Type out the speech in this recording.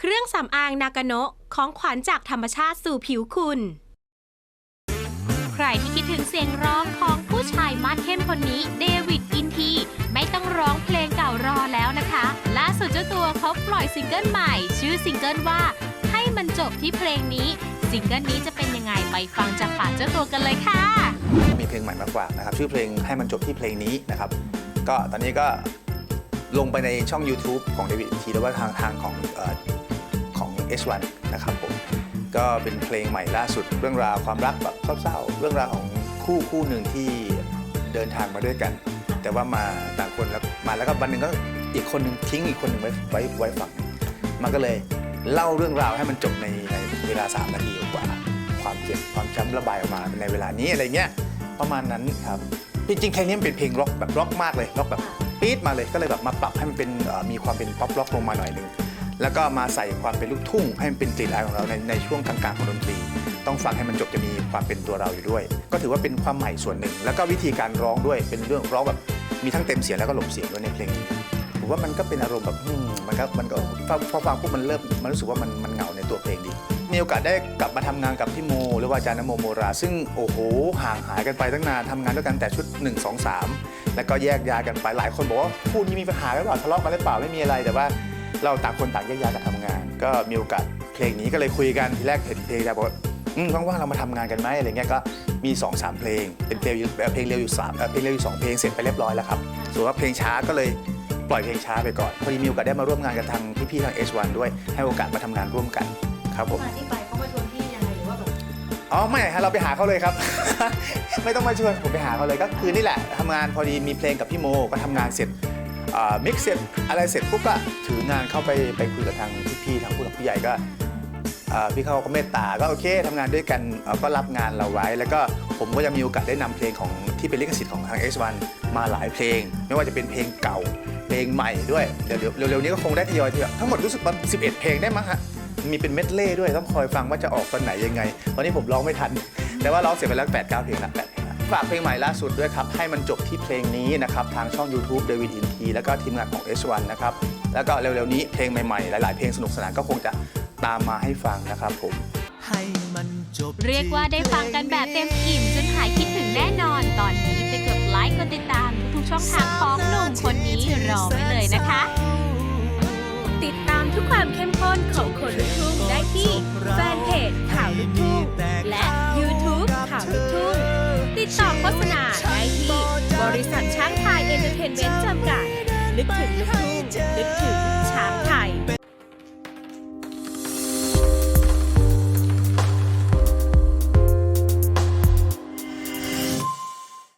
เครื่องสำอางนากาโนะของขวัญจากธรรมชาติสู่ผิวคุณ ใครที่คิดถึงเสียงร้องของผู้ชายมาดเข้มคนนี้เดวิดอินที ไม่ต้องร้องเพลงเก่ารอแล้วนะคะล่าสุดเจ้าตัวเขาปล่อยซิงเกิลใหม่ ชื่อซิงเกิลว่าให้มันจบที่เพลงนี้ซิงเกิลนี้จะเป็นยังไงไปฟังจากปากเจ้าตัวกันเลยค่ะ มีเพลงใหม่มาฝากนะครับ ชื่อเพลงให้มันจบที่เพลงนี้นะครับ ก็ตอนนี้ก็ลงไปในช่อง YouTube ของ David ทีแล้วว่าทางทางของ เออของ S1 นะครับผมก็เป็นเพลงใหม่ล่าสุด เรื่องราวความรักแบบเศร้าๆเรื่องราวของคู่คู่หนึ่งที่เดินทางมาด้วยกัน แต่ว่ามาต่างคนแล้วมาแล้วก็วันหนึ่งก็อีกคนหนึ่งทิ้งอีกคนหนึ่งไว้ไว้ไว้ฝั่งมันก็เลยเล่าเรื่องราวให้มันจบในในเวลา 3 นาทีกว่า ความเจ็บความช้ำระบายออกมาในเวลานี้อะไรเงี้ยประมาณนั้นครับจริงๆเพลงนี้มันเป็นเพลงร็อกแบบร็อกมากเลยร็อกแบบปี๊ดมาเลยก็เลยแบบมาปรับให้มันเป็นเอ่อมีความเป็นป๊อปร็อกลงมาหน่อยหนึง แล้วก็มาใส่ความเป็นลูกทุ่ง ให้มันเป็นกลิ่นอายของเราในในช่วงกลางๆของดนตรี ต้องฟังให้มันจบจะมีความเป็นตัวเราอยู่ด้วย ก็ถือว่าเป็นความใหม่ส่วนหนึ่ง แล้วก็วิธีการร้องด้วยเป็นเรื่องร้องแบบมีทั้งเต็มเสียงแล้วก็หลบเสียงด้วยในเพลงผมว่ามันก็เป็นอารมณ์แบบมันก็มันก็พอฟังปุ๊บมันเริ่มมันรู้สึกว่ามันมันเหงาในตัวเพลงดีมีโอกาสได้กลับมาทำงานกับพี่โม หรือว่าอาจารย์นโมโมรา ซึ่งโอ้โหห่างหายกันไปตั้งนานทำงานด้วยกันแต่ชุด 1 2 3 แล้วก็แยกย้ายกันไปหลายคนบอกว่าคู่นี้มีปัญหาหรือเปล่าทะเลาะกันหรือเปล่าไม่มีอะไรแต่ว่า เราต่างคนต่างแยกย้ายกันทำงาน ก็มีโอกาสเพลงนี้ก็เลยคุยกันทีแรกเห็นเพลงแล้วบอกว่าอืมว่างๆเรามาทำงานกันไหมอะไรเงี้ยก็มี2อสเพลง เป็นเพลงอยู่เอ่อเพลงเร็วอยู่สามเอ่อเพลงเร็วอยู่สองเพลงเสร็จไปเรียบร้อยแล้วครับส่วนว่าเพลงช้าก็เลยปล่อยเพลงช้าไปก่อนพอดีมีโอกาสได้มาร่วมงานกับทางพี่ๆทาง S1 ด้วยให้โอกาสมาทำงานร่วมกันครับผม มาที่ไปเขามาชวนพี่ยังไงหรือว่าแบบอ๋อไม่ฮะเราไปหาเขาเลยครับ ไม่ต้องมาชวนผมไปหาเขาเลยก็คือนี่แหละทำงานพอดีมีเพลงกับพี่โมก็ทำงานเสร็จ มิกเสร็จอะไรเสร็จปุ๊บก็ถืองานเข้าไปไปคุยกับทางพี่ๆทางผู้หลักผู้ใหญ่ก็พี่เขาก็เมตตาก็โอเคทำงานด้วยกันก็รับงานเราไว้ แล้วก็ผมก็จะมีโอกาสได้นำเพลงของที่เป็นลิขสิทธิ์ของทาง S1 มาหลายเพลง ไม่ว่าจะเป็นเพลงเก่า เพลงใหม่ด้วยเดี๋ยวเร็วๆนี้ก็คงได้ทยอยทีทั้งหมดรู้สึกว่า11 เพลงได้มั้งฮะมีเป็นเม็ดเล่ด้วยต้องคอยฟังว่าจะออกตอนไหนยังไง ตอนนี้ผมร้องไม่ทัน แต่ว่าร้องเสร็จไปแล้ว8 9เพลงละ8เพลงละ ฝากเพลงใหม่ล่าสุดด้วยครับ ให้มันจบที่เพลงนี้นะครับ ทางช่อง YouTube David In T แล้วก็ทีมงานของ S1 นะครับ แล้วก็เร็วๆนี้เพลงใหม่ๆ หลายๆ เพลงสนุกสนานก็คงจะตามมาให้ฟังนะครับผม ให้มันจบเรียกว่าได้ฟังกันแบบเต็มอิ่มจนหายคิดถึงแน่นอน ตอนนี้ไปกดไลค์กดติดตามทุกช่องทางของหนุ่มคนนี้รอไว้เลยนะคะ บริษัทช้างไทยเอนเตอร์เทนเมนต์จำกัด นึกถึงลูกทุ่งนึกถึง